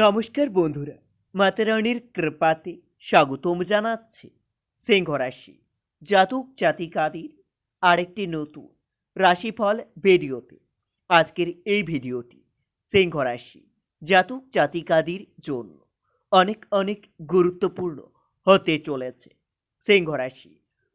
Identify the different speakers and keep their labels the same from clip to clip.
Speaker 1: নমস্কার বন্ধুরা মাতারানির কৃপাতে স্বাগতম জানাচ্ছে সিংহ রাশি জাতক জাতিকাদের আরেকটি নতুন রাশিফল ভিডিওতে। আজকের এই ভিডিওটি সিংহ রাশি জাতক জাতিকাদের জন্য অনেক অনেক গুরুত্বপূর্ণ হতে চলেছে। সিংহ রাশি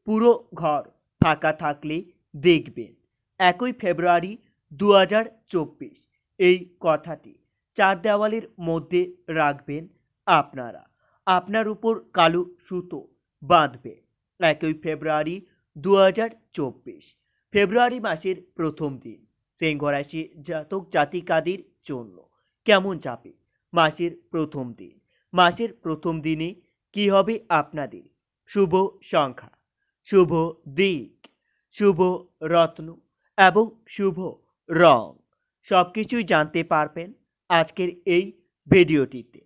Speaker 1: পুরো ঘর ফাঁকা থাকলে দেখবেন, একই ফেব্রুয়ারি দু হাজার চব্বিশ এই কথাটি চার দেওয়ালের মধ্যে রাখবেন আপনারা। আপনার উপর কালো সুতো বাঁধবে। একই ফেব্রুয়ারি দু হাজার চব্বিশ। ফেব্রুয়ারি মাসের প্রথম দিন। সিংহ রাশি জাতক জাতিকাদের জন্য কেমন যাবে? মাসের প্রথম দিন। মাসের প্রথম দিনে কি হবে আপনাদের? শুভ সংখ্যা, শুভ দিক, শুভ রত্ন এবং শুভ রং। সব কিছুই জানতে পারবেন। আজকের এই ভিডিওটিতে।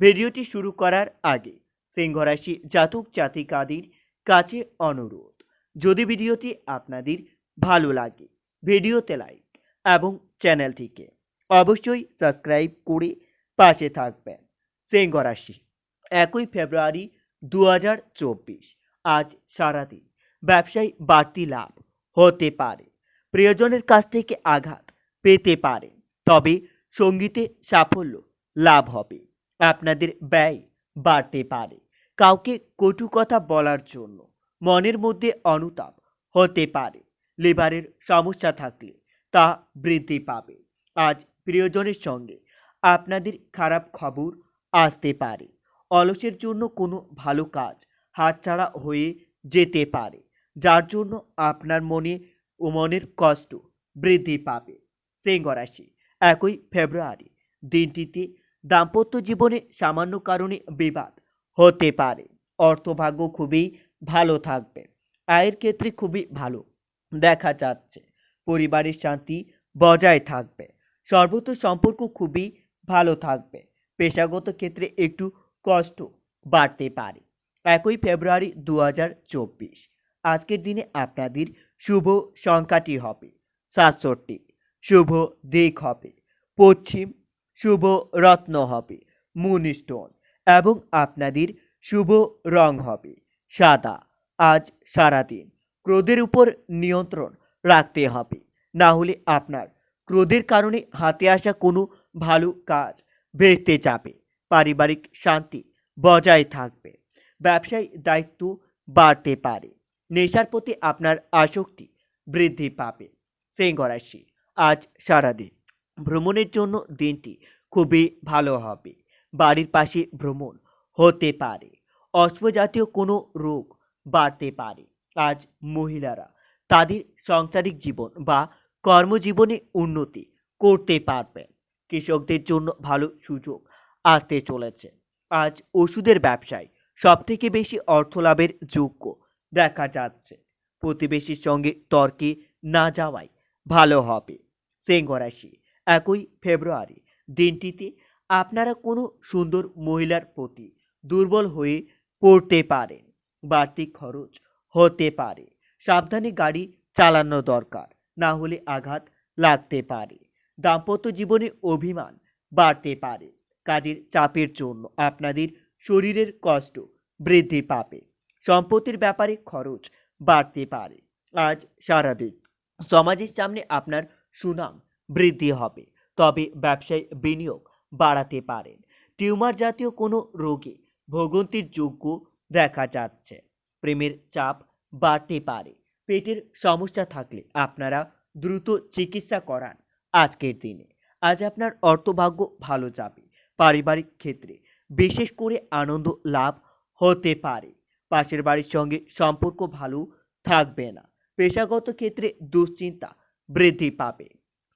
Speaker 1: ভিডিওটি শুরু করার আগে সিংহরাশি জাতক জাতিকাদের কাছে অনুরোধ, যদি ভিডিওটি আপনাদের ভালো লাগে, ভিডিওতে লাইক এবং চ্যানেলটিকে অবশ্যই সাবস্ক্রাইব করে পাশে থাকবেন। সিংহরাশি, একই ফেব্রুয়ারি দু হাজার চব্বিশ, আজ সারাদিন ব্যবসায় বাড়তি লাভ হতে পারে। প্রিয়জনের কাছ থেকে আঘাত পেতে পারেন তবে সঙ্গীতে সাফল্য লাভ হবে। আপনাদের ব্যয় বাড়তে পারে। কাউকে কটু কথা বলার জন্য মনের মধ্যে অনুতাপ হতে পারে। লিভারের সমস্যা থাকলে তা বৃদ্ধি পাবে। আজ প্রিয়জনের সঙ্গে আপনাদের খারাপ খবর আসতে পারে। অলসের জন্য কোনো ভালো কাজ হাতছাড়া হয়ে যেতে পারে, যার জন্য আপনার মনে ও মনের কষ্ট বৃদ্ধি পাবে। সিংহ রাশি একই ফেব্রুয়ারি। দিনটিতে দাম্পত্য জীবনে সামান্য কারণে বিবাদ হতে পারে। অর্থভাগ্য খুবই ভালো থাকবে। আয়ের ক্ষেত্রে খুবই ভালো। দেখা যাচ্ছে, পরিবারের শান্তি বজায় থাকবে। সর্বত্র সম্পর্ক খুবই ভালো থাকবে। পেশাগত ক্ষেত্রে একটু কষ্ট বাড়তে পারে। একই ফেব্রুয়ারি দু হাজার চব্বিশ। আজকের দিনে আপনাদের শুভ সংখ্যাটি হবে সাতষট্টি। শুভ দিক হবে। পশ্চিম, শুভ রত্ন হবে, মুন স্টোন, এবং আপনাদের শুভ রং হবে, সাদা। আজ সারাদিন ক্রোধের উপর নিয়ন্ত্রণ রাখতে হবে, না হলে আপনার ক্রোধের কারণে হাতে আসা কোনো ভালো কাজ ভেস্তে যাবে, পারিবারিক শান্তি বজায় থাকবে, ব্যবসায় দায়িত্ব বাড়তে পারে, নেশার প্রতি আপনার আসক্তি বৃদ্ধি পাবে। সিংহ রাশি আজ সারাদিন। ভ্রমণের জন্য দিনটি খুবই ভালো হবে। বাড়ির পাশে ভ্রমণ হতে পারে। অশ্বজাতীয় কোনো রোগ বাড়তে পারে। আজ মহিলারা তাদের সাংসারিক জীবন বা কর্মজীবনে উন্নতি করতে পারবেন। কৃষকদের জন্য ভালো সুযোগ আসতে চলেছে। আজ ওষুধের ব্যবসায় সবথেকে বেশি অর্থ লাভের যোগ্য দেখা যাচ্ছে। প্রতিবেশীর সঙ্গে তর্কে না যাওয়াই ভালো হবে। সিংহ একই ফেব্রুয়ারি। দিনটিতে আপনারা কোনো সুন্দর মহিলার প্রতি দুর্বল হয়ে পড়তে পারেন, বাড়তি খরচ হতে পারে, সাবধানে গাড়ি চালানো দরকার, না হলে আঘাত লাগতে পারে, দাম্পত্য জীবনে অভিমান বাড়তে পারে, কাজের চাপের জন্য আপনাদের শরীরের কষ্ট বৃদ্ধি পাবে, সম্পত্তির ব্যাপারে খরচ বাড়তে পারে। আজ সারাদিন সমাজের সামনে আপনার সুনাম বৃদ্ধি হবে। তবে ব্যবসায় বিনিয়োগ বাড়াতে পারেন। টিউমার জাতীয় কোনো রোগে ভোগান্তির যোগ্য দেখা যাচ্ছে। প্রেমের চাপ বাড়তে পারে। পেটের সমস্যা থাকলে আপনারা দ্রুত চিকিৎসা করান আজকের দিনে। আজ আপনার অর্থভাগ্য ভালো যাবে। পারিবারিক ক্ষেত্রে বিশেষ করে আনন্দ লাভ হতে পারে। পাশের বাড়ির সঙ্গে সম্পর্ক ভালো থাকবে না। পেশাগত ক্ষেত্রে দুশ্চিন্তা বৃদ্ধি পাবে।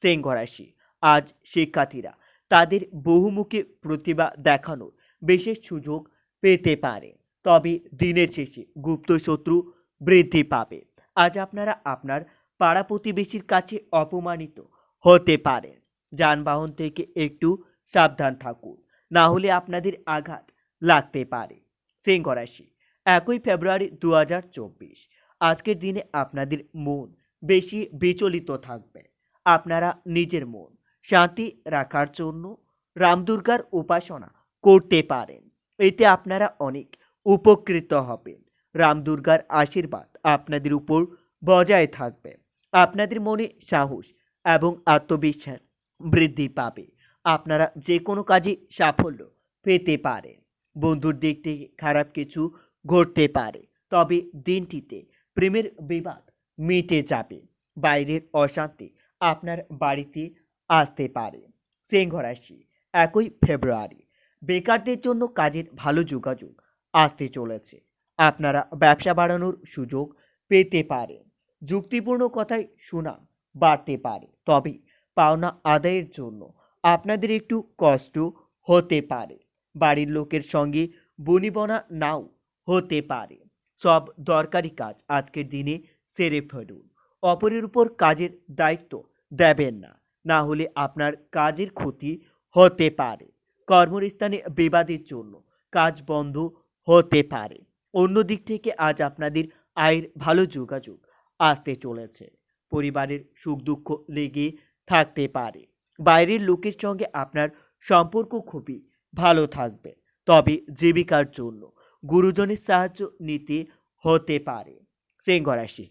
Speaker 1: সিংহ রাশি, আজ শিক্ষার্থীরা তাদের বহুমুখী প্রতিভা দেখানোর বিশেষ সুযোগ পেতে পারে। তবে দিনের শেষে গুপ্ত শত্রু বৃদ্ধি পাবে। আজ আপনারা আপনার পাড়া প্রতিবেশীর কাছে অপমানিত হতে পারেন। যানবাহন থেকে একটু সাবধান থাকুন, না হলে আপনাদের আঘাত লাগতে পারে। সিংহ রাশি, একই ফেব্রুয়ারি দু হাজার চব্বিশ। আজকের দিনে আপনাদের মন বেশি বিচলিত থাকবে। আপনারা নিজের মন শান্তি রাখার জন্য রামদুর্গার উপাসনা করতে পারেন। এতে আপনারা অনেক উপকৃত হবেন। রামদুর্গার আশীর্বাদ আপনাদের উপর বজায় থাকবে। আপনাদের মনে সাহস এবং আত্মবিশ্বাস বৃদ্ধি পাবে। আপনারা যে কোনো কাজে সাফল্য পেতে পারেন। বন্ধুর দিক থেকে খারাপ কিছু ঘটতে পারে। তবে দিনটিতে প্রেমের বিবাদ মিটে যাবে, বাইরের অশান্তি আপনার বাড়িতে আসতে পারে। সিংহ রাশি, একই ফেব্রুয়ারি। বেকারদের জন্য কাজের ভালো যোগাযোগ আসতে চলেছে। আপনারা ব্যবসা বাড়ানোর সুযোগ পেতে পারেন যুক্তিপূর্ণ কথায় শোনা বাড়তে পারে। তবে পাওনা আদায়ের জন্য আপনাদের একটু কষ্ট হতে পারে। বাড়ির লোকের সঙ্গে বনিবনা নাও হতে পারে। সব দরকারি কাজ আজকের দিনে সেরে ফেলুন। অপরের উপর কাজের দায়িত্ব দেবেন না না হলে আপনার কাজের ক্ষতি হতে পারে। কর্মস্থানে বিবাদের জন্য কাজ বন্ধ হতে পারে। অন্য দিক থেকে আজ আপনাদের আয়ের ভালো যোগাযোগ আসতে চলেছে। পরিবারের সুখ দুঃখ লেগে থাকতে পারে। বাইরের লোকের সঙ্গে আপনার সম্পর্ক খুবই ভালো থাকবে। তবে জীবিকার জন্য গুরুজনের সাহায্য নিতে হতে পারে। সিংহ রাশি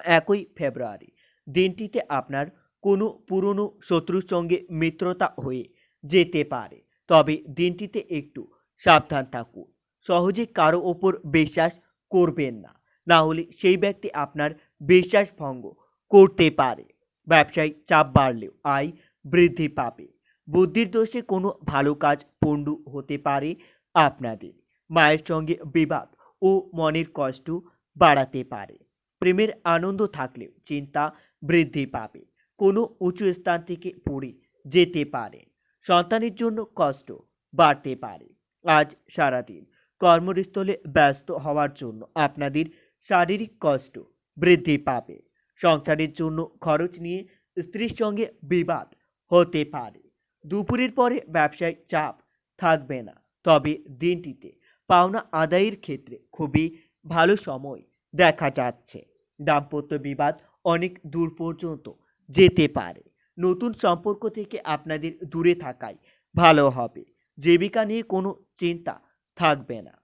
Speaker 1: একই ফেব্রুয়ারি। দিনটিতে আপনার কোনো পুরনো শত্রুর সঙ্গে মিত্রতা হয়ে যেতে পারে। তবে দিনটিতে একটু সাবধান থাকুন। সহজে কারও ওপর বিশ্বাস করবেন না। না হলে সেই ব্যক্তি আপনার বিশ্বাস ভঙ্গ করতে পারে। ব্যবসায় চাপ বাড়লেও আয় বৃদ্ধি পাবে। বুদ্ধির দোষে কোনো ভালো কাজ পণ্ড হতে পারে আপনাদের। মায়ের সঙ্গে বিবাদ ও মনের কষ্ট বাড়াতে পারে। প্রেমের আনন্দ থাকলেও চিন্তা বৃদ্ধি পাবে। কোনো উঁচু স্থান থেকে পড়ে যেতে পারে। সন্তানের জন্য কষ্ট বাড়তে পারে। আজ সারাদিন কর্মস্থলে ব্যস্ত হওয়ার জন্য আপনাদের শারীরিক কষ্ট বৃদ্ধি পাবে। সংসারের জন্য খরচ নিয়ে স্ত্রীর সঙ্গে বিবাদ হতে পারে। দুপুরের পরে ব্যবসায় চাপ থাকবে না। তবে দিনটিতে পাওনা আদায়ের ক্ষেত্রে খুবই ভালো সময় দেখা যাচ্ছে। দাম্পত্য বিবাদ অনেক দূর পর্যন্ত যেতে পারে। নতুন সম্পর্ক থেকে আপনাদের দূরে থাকাই ভালো হবে। জীবিকা নিয়ে কোনো চিন্তা থাকবে না।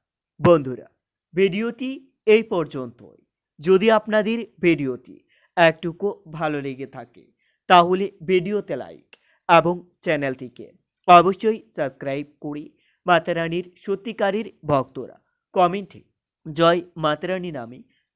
Speaker 1: বন্ধুরা, ভিডিওটি এই পর্যন্তই। যদি আপনাদের ভিডিওটি একটুকু ভালো লেগে থাকে, তাহলে ভিডিওতে লাইক এবং চ্যানেলটিকে অবশ্যই সাবস্ক্রাইব করি মাতারানির সত্যিকারের ভক্তরা। কমেন্টে, জয় মাতারানী নামে